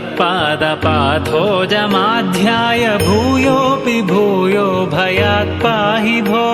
भवत्पादपाथोजमाध्याय भूयोऽपि भूयो भयात् पाहि भो।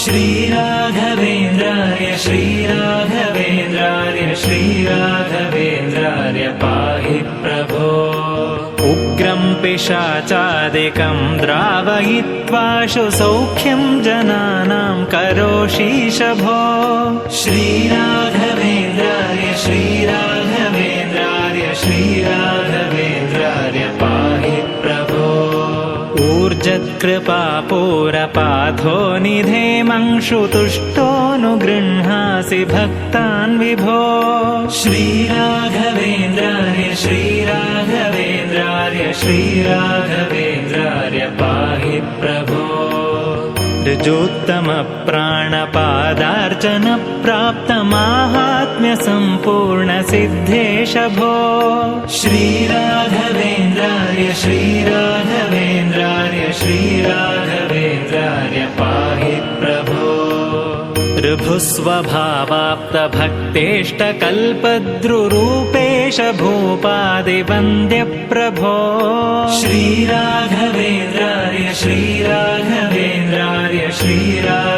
श्रीराघवेन्द्रार्य श्रीराघवेन्द्रार्य श्रीराघवेन्द्रार्य पाहि प्रभो। उग्रं पिशाचादिकं द्रावयित्वाशु सौख्यं जनानां करोषीश भो श्रीराघवेन्द्रार्य श्रीराघवेन्द्रार्य ऊर्जत्कृपापूरपाथो निधेमंशु तुष्टोऽनुगृह्णासि भक्तान् विभो श्रीराघवेन्द्रार्य श्रीराघवेन्द्रार्य श्रीराघवेन्द्रार्य पाहि प्रभो। ऋजोत्तमप्राणपादार्चन प्राप्तमाहात्म्यसम्पूर्णसिद्धेश भो श्रीराघवेन्द्रार्य श्रीराघवेन्द्रार्य श्रीराघवेन्द्रार्य पाहि प्रभो। ऋभुस्वभावाप्तभक्तेष्टकल्पद्रुरूपेश भूपादिवन्द्यप्रभो। श्रीराघवेन्द्रार्य श्रीराघवेन्द्रार्य श्रीराघ